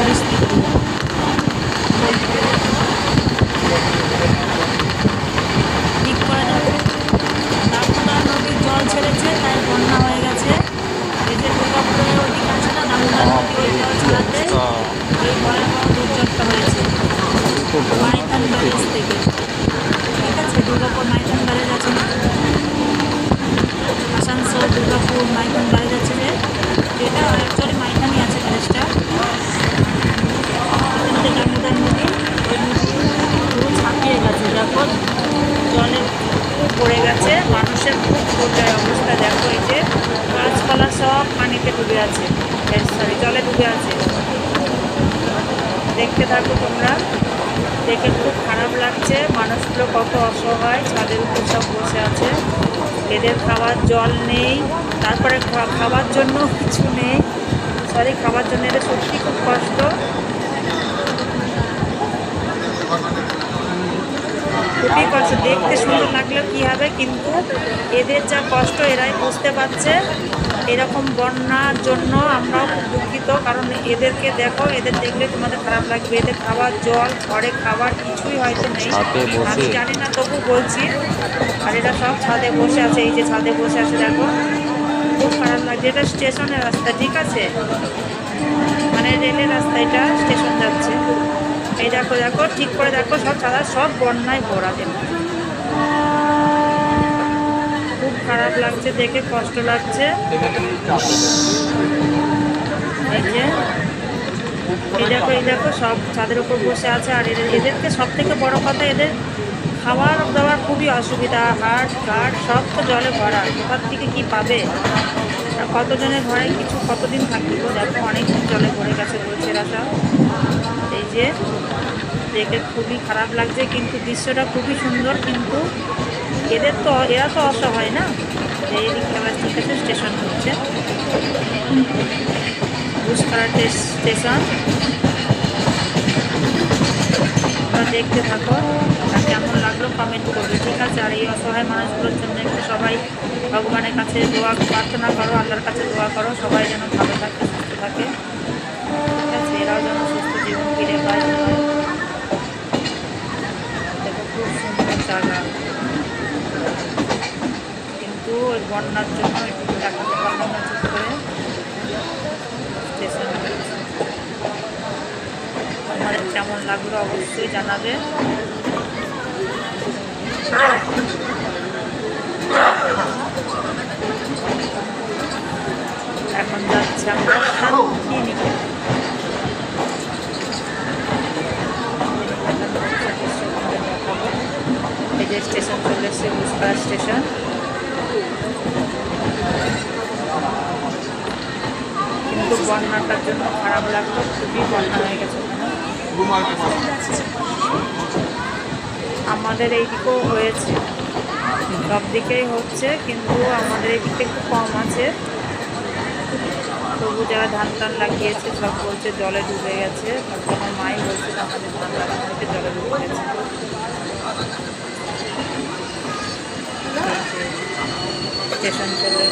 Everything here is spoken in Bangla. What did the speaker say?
পরিস্থিতি ঠিক করে দেখো দামোদর নদীর জল ছেড়েছে তাই বন্যা হয়ে গেছে এই যে দুর্গাপুরের আছে না দামোদর নদী ওই জল ছাড়াতে এই ভয়াবহ দুর্যোগটা হয়েছে মাইথান ব্যারেজ থেকে ঠিক আছে দুর্গাপুর মাইথান ব্যারেজ আছে আসানসোল, দুর্গাপুর, মাইথান সব পানিতে ডুবে আছে। সরি জলে ডুবে আছে। দেখতে থাকো তোমরা। দেখে খুব খারাপ লাগছে। মানুষগুলো কত অসহায়। ছাদের উপর সব বসে আছে। এদের খাওয়ার জল নেই। তারপরে খা- খাওয়ার জন্য কিছু নেই। সরি খাওয়ার জন্য এদের সত্যি খুব কষ্ট। খুবই কষ্ট। দেখতে সুন্দর লাগলেও কী হবে, কিন্তু এদের যা কষ্ট, এরাই বুঝতে পারছে। এরকম বন্যার জন্য আমরাও খুব দুঃখিত কারণ এদেরকে দেখো এদের দেখলে তোমাদের খারাপ লাগবে। এদের খাবার জল ঘরে খাবার কিছুই হয়তো নেই। আমি জানি না তবু বলছি আর এরা সব ছাদে বসে আছে এই যে ছাদে বসে আছে দেখো। খুব খারাপ লাগছে। এটা স্টেশনের রাস্তা ঠিক আছে? মানে রেলের রাস্তা এটা স্টেশন যাচ্ছে। এই দেখো দেখো ঠিক করে দেখো সব ছাদা সব বন্যায় ভরা দেখো খুব খারাপ লাগছে, দেখে কষ্ট লাগছে। এই যে দেখো, এই দেখো, সব ছাদের উপর বসে আছে। আর এদের এদেরকে সব থেকে বড় কথা, এদের খাবার দাবার খুবই অসুবিধা হাট ঘাট সব তো জলে ভরা। কোথার থেকে কি পাবে? কতজনের ঘরে কিছু কতদিন থাকবে দেখো, অনেকদিন জলে ভরে গেছে বলছে এরা সব। এই যে দেখে খুবই খারাপ লাগছে, কিন্তু দৃশ্যটা খুবই সুন্দর, কিন্তু এদের তো, এরা তো অসহায় না? যে এই দিকটা আবার ঠিক আছে স্টেশন হচ্ছে স্টেশন দেখতে থাকো কেমন লাগল কমেন্ট করবে, ঠিক আছে? আর এই অসহায় মানুষগুলোর জন্য একটু সবাই ভগবানের কাছে দোয়া প্রার্থনা করো, আল্লাহর কাছে দোয়া করো, সবাই যেন ভালো থাকে বন্যার জন্য একটু দেখাতে পারলাম না, চুপ করে। স্টেশন। কেমন লাগল অবশ্যই জানাবে। এখন যাচ্ছে আমরা এই যে স্টেশন চলে এসছে স্টেশন। বন্যাটার জন্য খারাপ লাগল, খুবই বন্যা হয়ে গেছে আমাদের এইদিকেও হয়েছে। সব দিকেই হচ্ছে, কিন্তু আমাদের এদিকে একটু কম আছে। তবু যারা ধান টান লাগিয়েছে, সব বলছে জলে ডুবে গেছে। আমার মাই বলছে আমাদের ধান লাগানো থেকে জলে ডুবে গেছে। স্টেশন চলে